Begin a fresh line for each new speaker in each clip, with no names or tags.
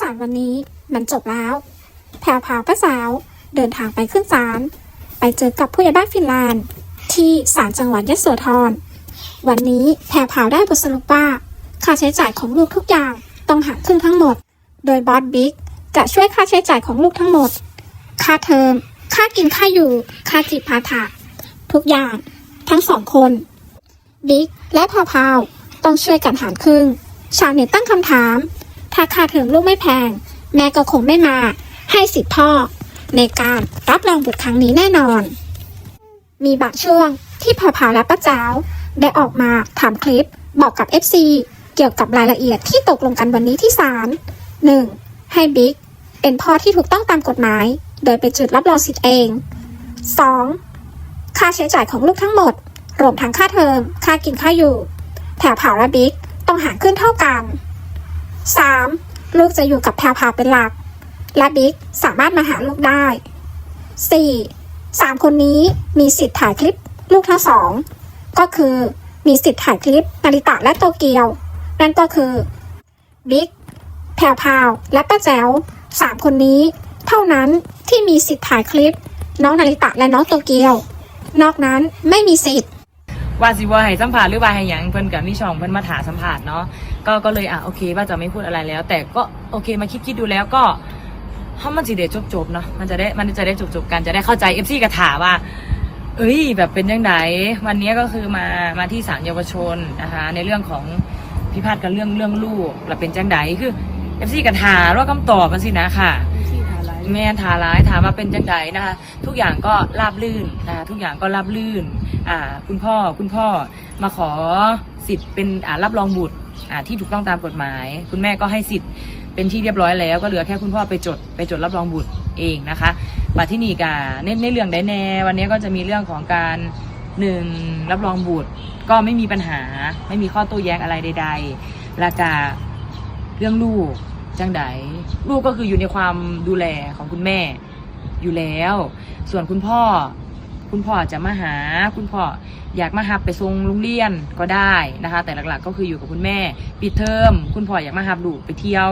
ศาลวันนี้มันจบแล้ว แพรวพาวป้าสาว เดินทางไปขึ้นศาลไปเจอกับผู้ใหญ่บ้านฟินแลนด์ ที่ศาลจังหวัดยโสธรวันนี้แพรวพาวได้บทสรุปว่าค่าใช้จ่ายของลูกทุกอย่างต้องหักครึ่งทั้งหมด โดยบอสบิ๊กจะช่วยค่าใช้จ่ายของลูกทั้งหมด ค่าเทอม ค่ากินค่าอยู่ ค่าจิปาถะทุกอย่าง ทั้งสองคน บิ๊กและพาวพาวต้องช่วยกันหารครึ่ง ชาวเน็ตตั้งคำถาม ถ้าค่าเทอมลูกไม่แพง แม่ก็คงไม่มา ให้สิทธิพ่อ ในการรับรองบุตรครั้งนี้แน่นอน มีบางช่วงที่พาวพาและป้าจ้าวได้ออกมาถามคลิป บอกกับ FC เกี่ยวกับรายละเอียดที่ตกลงกันวันนี้ที่ศาล 1. ให้บิ๊กเป็นพ่อที่ถูกต้องตามกฎหมาย โดยไปจุดรับรองสิทธิ์เอง 2. ค่าใช้จ่ายของลูกทั้งหมด รวมทั้งค่าเทอม ค่ากินค่าอยู่ แถวเผาและบิ๊กต้องหารขึ้นเท่ากัน 3. ลูกจะอยู่กับแพรวพาวเป็นหลัก และบิ๊กสามารถมาหาลูกได้ 4. สามคนนี้มีสิทธิ์ถ่ายคลิปลูกทั้งสองก็คือมีสิทธิ์ถ่ายคลิปนาริตะและโตเกียว นั่นก็คือบิ๊กแพรวพาวและป้าแจ๋วสามคนนี้ เท่านั้นที่มีสิทธิ์ถ่ายคลิป น้องนาริตะและน้องโตเกียว นอกนั้นไม่มีสิทธิ์
ว่าสิว่าให้สัมภาษณ์หรือว่าให้หยังเพิ่นกับนี่ช่องเพิ่นมาถาสัมภาษณ์เนาะ ก็ก็เลยอะโอเคว่าจะไม่พูดอะไรแล้ว แต่ก็โอเคมาคิดคิดดูแล้วก็เฮามันสิได้จบจบๆเนาะมันจะได้มันจะได้จบจบๆกันจะได้เข้าใจ FC กระถาว่า เอ้ย แบบเป็นยังไงวันนี้ก็คือมามาที่ศาลเยาวชนนะคะ ในเรื่องของพิพาทกันเรื่องเรื่องลูกเราเป็นจังไดคือ FC กระถาว่าคำตอบมันสินะค่ะแม่ทาร้ายถามว่าเป็นจังไดนะคะ ทุกอย่างก็ราบลื่นนะคะทุกอย่างก็ราบลื่น อ่า คุณพ่อคุณพ่อมาขอสิทธิ์เป็นอ่ารับรองบุตรอ่า ที่ถูกต้องตามกฎหมาย คุณแม่ก็ให้สิทธิ์เป็นที่เรียบร้อยแล้วก็เหลือแค่คุณพ่อไปจดไปจดรับรองบุตรเองนะคะมาที่นี่กาในในเรื่องใดแน่วันนี้ก็จะมีเรื่องของการหนึ่งรับรองบุตรก็ไม่มีปัญหาไม่มีข้อโต้แย้งอะไรใดๆแล้วก็เรื่องลูกจังไดลูกก็คืออยู่ในความดูแลของคุณแม่อยู่แล้ว ส่วนคุณพ่อ คุณพ่อจะมาหาคุณพ่ออยากมาหับไปส่งโรงเรียนก็ได้นะคะ แต่หลักๆก็คืออยู่กับคุณแม่ปิดเทอมคุณพ่ออยากมาหับลูไปเที่ยว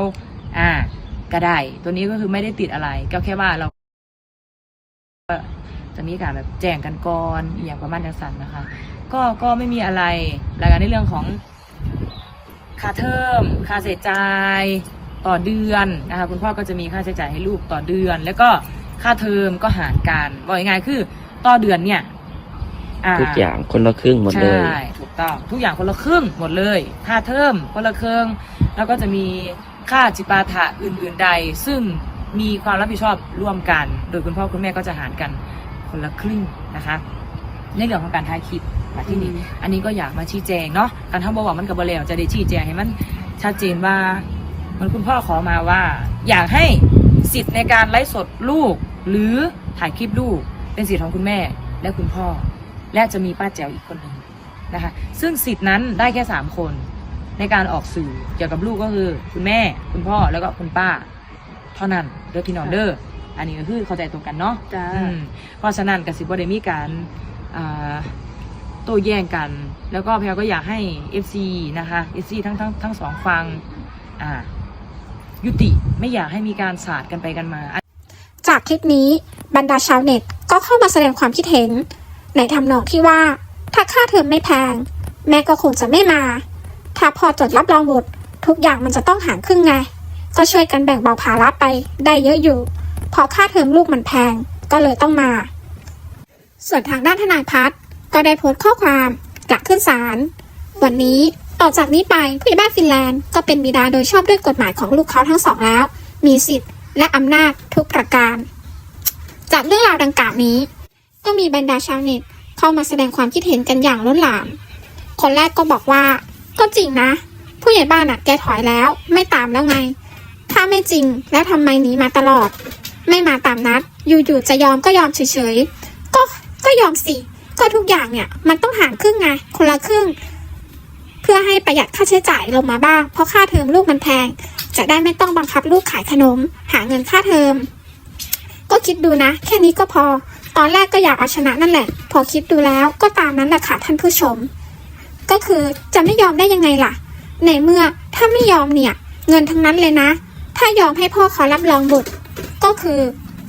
อ่าก็ได้ตัวนี้ก็คือไม่ได้ติดอะไร ก็แค่ว่าเราจะมีการแบบแจ้งกันก่อนอย่างประมาณนั้นสันนะคะ ก็ก็ไม่มีอะไรรายการในเรื่องของค่าเทอมค่าใช้จ่ายต่อเดือนนะคะคุณพ่อก็จะมีค่าใช้จ่ายให้ลูกต่อเดือน แล้วก็ค่าเทอมก็หารกันบอกงไงายๆคือ ต่อเดือนเนี่ย
ทุกอย่างคนละครึ่งหมดเลย
ใช่ถูกต้องทุกอย่างคนละครึ่งหมดเลย ค่าเทอมคนละครึ่งแล้วก็จะมีค่าจิปาถะอื่น ๆ ใด ซึ่งมีความรับผิดชอบร่วมกัน โดยคุณพ่อคุณแม่ก็จะหารกันคนละครึ่งนะคะในเรื่องของการทายคลิปมาที่นี่อันนี้ก็อยากมาชี้แจงเนาะการทำบอกว่ามันกับบแล้วจะได้ชี้แจงให้มันชัดเจนว่าเหมันคุณพ่อขอมาว่า อยากให้สิทธิ์ในการไลฟ์สดลูก หรือถ่ายคลิปลูก เป็นสิทธิ์ของคุณแม่และคุณพ่อ และจะมีป้าแจ๋วอีกคนหนึ่งนะคะ ซึ่งสิทธิ์นั้นได้แค่สามคน ในการออกสื่อเกี่ยวกับลูกก็คือคุณแม่คุณพ่อแล้วก็คุณป้า เท่านั้นเด้อพี่น้องเด้ออันนี้ก็คือเข้าใจตรงกันเนาะ
จ้า
อืมเพราะฉะนั้นกสิบได้มีการอ่าโต้แย้งกัน แล้วก็แพลก็อยากให้ FC นะคะ FC ทั้งทั้งทั้งสองฟังอ่ายุติไม่อยากให้มีการสาดกันไปกันมา
จากคลิปนี้บรรดาชาวเน็ต ก็เข้ามาแสดงความคิดเห็น ในทำนองที่ว่า ถ้าค่าเทอมไม่แพง แม่ก็คงจะไม่มา ถ้าพอจดรับรองบุตร ทุกอย่างมันจะต้องหารครึ่งไง ก็ช่วยกันแบ่งเบาภาระไปได้เยอะอยู่ พอค่าเทอมลูกมันแพงก็เลยต้องมา ส่วนทางด้านทนายพัฒก็ได้โพสต์ข้อความกลับขึ้นศาลวันนี้ต่อจากนี้ไปผู้ใหญ่บ้านฟินแลนด์ก็เป็นบิดาโดยชอบด้วยกฎหมายของลูกเขาทั้งสองแล้ว มีสิทธิ์และอำนาจทุกประการ จากเรื่องราวดังกล่าวนี้ ก็มีบรรดาชาวเน็ตเข้ามาแสดงความคิดเห็นกันอย่างล้นหลาม คนแรกก็บอกว่า ก็จริงนะ ผู้ใหญ่บ้านอะแกถอยแล้ว ไม่ตามแล้วไง ถ้าไม่จริงแล้วทำไมหนีมาตลอด ไม่มาตามนัด อยู่ๆจะยอมก็ยอมเฉยๆก็ก็ยอมสิก็ทุกอย่างเนี่ยมันต้องหารครึ่งไงคนละครึ่ง เพื่อให้ประหยัดค่าใช้จ่ายลงมาบ้าง เพราะค่าเทอมลูกมันแพง จะได้ไม่ต้องบังคับลูกขายขนม หาเงินค่าเทอม คิดดูนะ แค่นี้ก็พอ ตอนแรกก็อยากเอาชนะนั่นแหละ พอคิดดูแล้วก็ตามนั้นแหละค่ะท่านผู้ชม ก็คือจะไม่ยอมได้ยังไงล่ะ ในเมื่อถ้าไม่ยอมเนี่ย เงินทั้งนั้นเลยนะ ถ้ายอมให้พ่อเขารับรองบุตร ก็คือ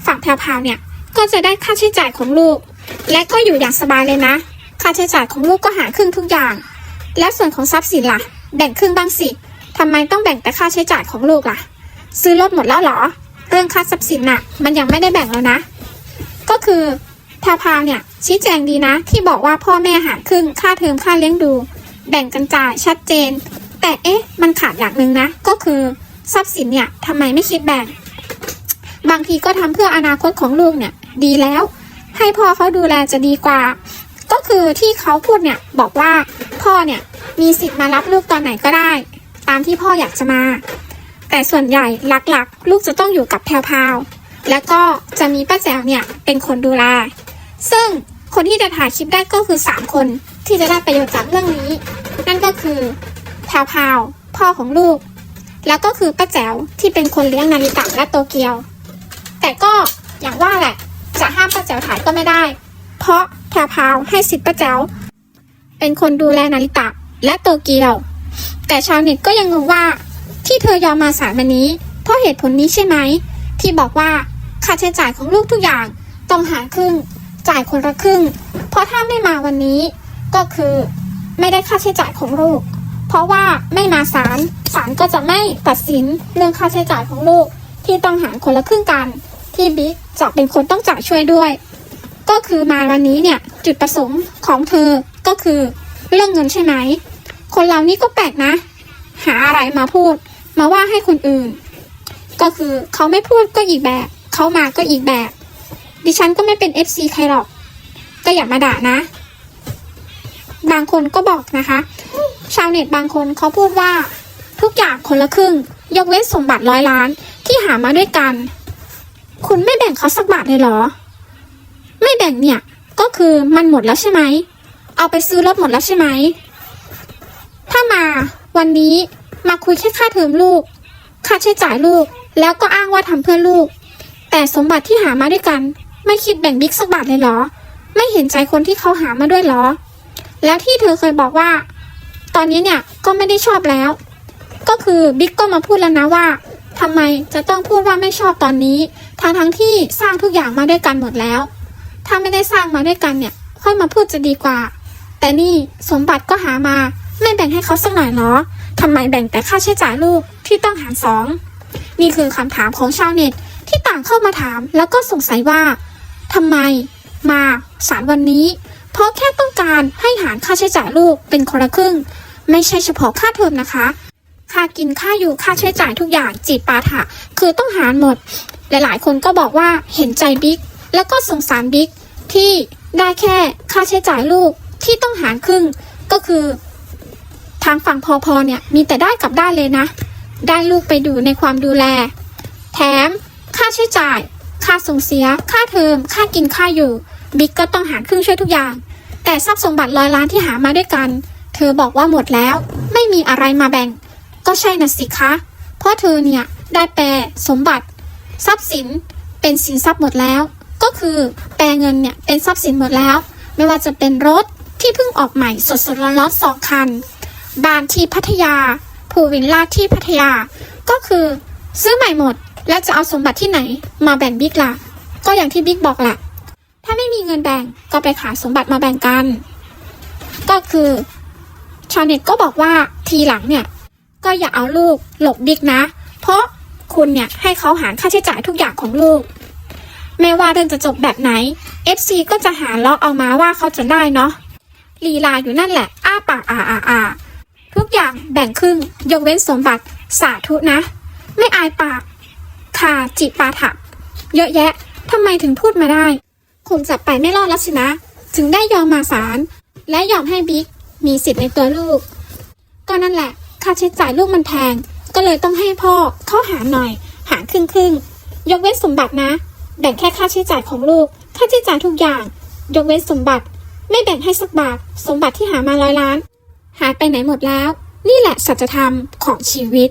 ฝั่งแพรพราวเนี่ย ก็จะได้ค่าใช้จ่ายของลูก และก็อยู่อย่างสบายเลยนะ ค่าใช้จ่ายของลูกก็หาครึ่งทุกอย่าง และส่วนของทรัพย์สินล่ะ แบ่งครึ่งบ้างสิทำไมต้องแบ่งแต่ค่าใช้จ่ายของลูกล่ะ ซื้อรถหมดแล้วเหรอ เรื่องค่าทรัพย์สินน่ะ มันยังไม่ได้แบ่งแล้วนะ ก็คือแพรพราวเนี่ยชี้แจงดีนะ ที่บอกว่าพ่อแม่หารครึ่งค่าเทอมค่าเลี้ยงดู แบ่งกันจ่ายชัดเจน แต่เอ๊ะ มันขาดอย่างหนึ่งนะ ก็คือทรัพย์สินเนี่ยทำไมไม่คิดแบ่ง บางทีก็ทำเพื่ออนาคตของลูกเนี่ย ดีแล้ว ให้พ่อเขาดูแลจะดีกว่า ก็คือที่เขาพูดเนี่ยบอกว่าพ่อเนี่ยมีสิทธิ์มารับลูกตอนไหนก็ได้ ตามที่พ่ออยากจะมา แต่ส่วนใหญ่หลักๆ ลูกจะต้องอยู่กับแพรวพาวแล้วก็จะมีป้าแจ๋วเนี่ยเป็นคนดูแล ซึ่งคนที่จะถ่ายคลิปได้ก็คือ 3 คนที่จะได้ประโยชน์จากเรื่องนี้ นั่นก็คือแพรวพาวพ่อของลูก แล้วก็คือป้าแจ๋วที่เป็นคนเลี้ยงนาริตะและโตเกียว แต่ก็อย่างว่าแหละจะห้ามป้าแจ๋วถ่ายก็ไม่ได้ เพราะแพรวพาวให้สิทธิ์ป้าแจ๋วเป็นคนดูแลนาริตะและโตเกียว แต่ชาวเน็ตก็ยังงงว่า ที่เธอยอมมาสายวันนี้ เพราะเหตุผลนี้ใช่ไหม ที่บอกว่าค่าใช้จ่ายของลูกทุกอย่างต้องหารครึ่ง จ่ายคนละครึ่ง เพราะถ้าไม่มาวันนี้ ก็คือไม่ได้ค่าใช้จ่ายของลูก เพราะว่าไม่มาศาลศาลก็จะไม่ตัดสินเรื่องค่าใช้จ่ายของลูก ที่ต้องหารคนละครึ่งกัน ที่บิ๊กจะเป็นคนต้องจ่ายช่วยด้วย ก็คือมาวันนี้เนี่ยจุดประสงค์ของเธอก็คือเรื่องเงินใช่ไหม คนเรานี่ก็แปลกนะ หาอะไรมาพูด มาว่าให้คนอื่น ก็คือเขาไม่พูดก็อีกแบบ เขามาก็อีกแบบ ดิฉันก็ไม่เป็น FC ใครหรอก ก็อย่ามาด่านะ บางคนก็บอกนะคะ ชาวเน็ตบางคนเขาพูดว่า ทุกอย่างคนละครึ่ง ยกเว้นสมบัติร้อยล้านที่หามาด้วยกัน คุณไม่แบ่งเขาสักบาทเลยเหรอ ไม่แบ่งเนี่ย ก็คือมันหมดแล้วใช่ไหม เอาไปซื้อรถหมดแล้วใช่ไหม ถ้ามาวันนี้ มาคุยแค่ค่าเทอมลูก ค่าใช้จ่ายลูก แล้วก็อ้างว่าทำเพื่อลูก แต่สมบัติที่หามาด้วยกัน ไม่คิดแบ่งบิ๊กสักบาทเลยเหรอ ไม่เห็นใจคนที่เขาหามาด้วยเหรอ แล้วที่เธอเคยบอกว่า ตอนนี้เนี่ยก็ไม่ได้ชอบแล้ว ก็คือบิ๊กก็มาพูดแล้วนะว่าทำไมจะต้องพูดว่าไม่ชอบตอนนี้ทั้งทั้งที่สร้างทุกอย่างมาด้วยกันหมดแล้ว ถ้าไม่ได้สร้างมาด้วยกันเนี่ยค่อยมาพูดจะดีกว่า แต่นี่สมบัติก็หามาไม่แบ่งให้เขาสักหน่อยเหรอ ทำไมแบ่งแต่ค่าใช้จ่ายลูกที่ต้องหารสองนี่คือคำถามของชาวเน็ตที่ต่างเข้ามาถามแล้วก็สงสัยว่าทำไมมาสารวันนี้ เพราะแค่ต้องการให้หารค่าใช้จ่ายลูกเป็นคนละครึ่ง ไม่ใช่เฉพาะค่าเทอมนะคะ ค่ากินค่าอยู่ค่าใช้จ่ายทุกอย่างจีบปาถะคือต้องหารหมด หลายๆ คนก็บอกว่าเห็นใจบิ๊กแล้วก็สงสารบิ๊กที่ได้แค่ค่าใช้จ่ายลูกที่ต้องหารครึ่งก็คือ ทางฝั่งพอพอเนี่ยมีแต่ได้กับได้เลยนะ ได้ลูกไปดูในความดูแล แถม ค่าใช้จ่าย ค่าส่งเสีย ค่าเทอม ค่ากินค่าอยู่ บิ๊กก็ต้องหาครึ่งช่วยทุกอย่าง แต่ทรัพย์สมบัติร้อยล้านที่หามาด้วยกัน เธอบอกว่าหมดแล้ว ไม่มีอะไรมาแบ่ง ก็ใช่นะสิคะ เพราะเธอเนี่ยได้แปลสมบัติ ทรัพย์สินเป็นสินทรัพย์หมดแล้ว ก็คือแปลเงินเนี่ยเป็นทรัพย์สินหมดแล้ว ไม่ว่าจะเป็นรถที่เพิ่งออกใหม่สดๆร้อนๆสองคัน บ้านที่พัทยา ภูวิลล่าที่พัทยา ก็คือซื้อใหม่หมด แล้วจะเอาสมบัติที่ไหน มาแบ่งบิ๊กล่ะ ก็อย่างที่บิ๊กบอกล่ะ ถ้าไม่มีเงินแบ่งก็ไปขายสมบัติมาแบ่งกัน ก็คือชาวเน็ตก็บอกว่าทีหลังเนี่ย ก็อย่าเอาลูกหลบบิ๊กนะ เพราะคุณเนี่ยให้เขาหารค่าใช้จ่ายทุกอย่างของลูกไม่ว่าเรื่องจะจบแบบไหน FC ก็จะหาล้อเอามาว่าเขาจะได้เนาะลีลาอยู่นั่นแหละ อ้าปากอาอาอา ทุกอย่างแบ่งครึ่ง ยกเว้นสมบัติสาธุนะ ไม่อายปากคาจิปาถะเยอะแยะทำไมถึงพูดมาได้ คงจะไปไม่รอดแล้วสินะ ถึงได้ยอมมาศาลและยอมให้บิ๊กมีสิทธิ์ในตัวลูก ก็นั่นแหละ ค่าใช้จ่ายลูกมันแพง ก็เลยต้องให้พ่อเข้าหาหน่อย หาครึ่งครึ่งๆยกเว้นสมบัตินะ แบ่งแค่ค่าใช้จ่ายของลูก ค่าใช้จ่ายทุกอย่าง ยกเว้นสมบัติ ไม่แบ่งให้สักบาท สมบัติที่หามาร้อยล้าน หายไปไหนหมดแล้ว นี่แหละสัจธรรมของชีวิต